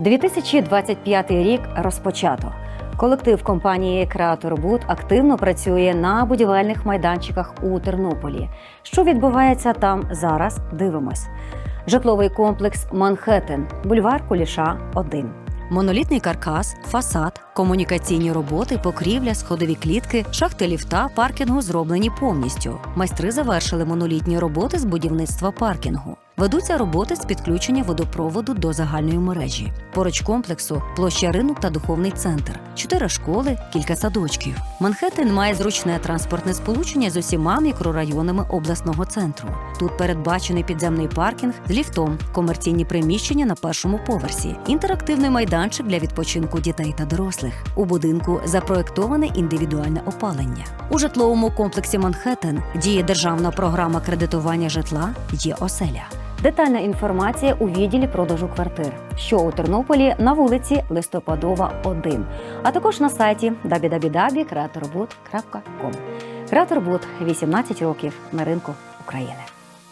2025 рік розпочато. Колектив компанії «Креаторбуд» активно працює на будівельних майданчиках у Тернополі. Що відбувається там зараз? Дивимось. Житловий комплекс Манхеттен, бульвар Куліша, 1. Монолітний каркас, фасад, комунікаційні роботи, покрівля, сходові клітки, шахти ліфта, паркінгу зроблені повністю. Майстри завершили монолітні роботи з будівництва паркінгу. Ведуться роботи з підключення водопроводу до загальної мережі. Поруч комплексу площа ринок та духовний центр, чотири школи, кілька садочків. Манхеттен має зручне транспортне сполучення з усіма мікрорайонами обласного центру. Тут передбачений підземний паркінг з ліфтом, комерційні приміщення на першому поверсі, інтерактивний майданчик для відпочинку дітей та дорослих. У будинку запроектоване індивідуальне опалення. У житловому комплексі Манхеттен діє державна програма кредитування житла є оселя. Детальна інформація у відділі продажу квартир, що у Тернополі на вулиці Листопадова, 1, а також на сайті www.creatorbud.com. Креаторбуд 18 років на ринку України.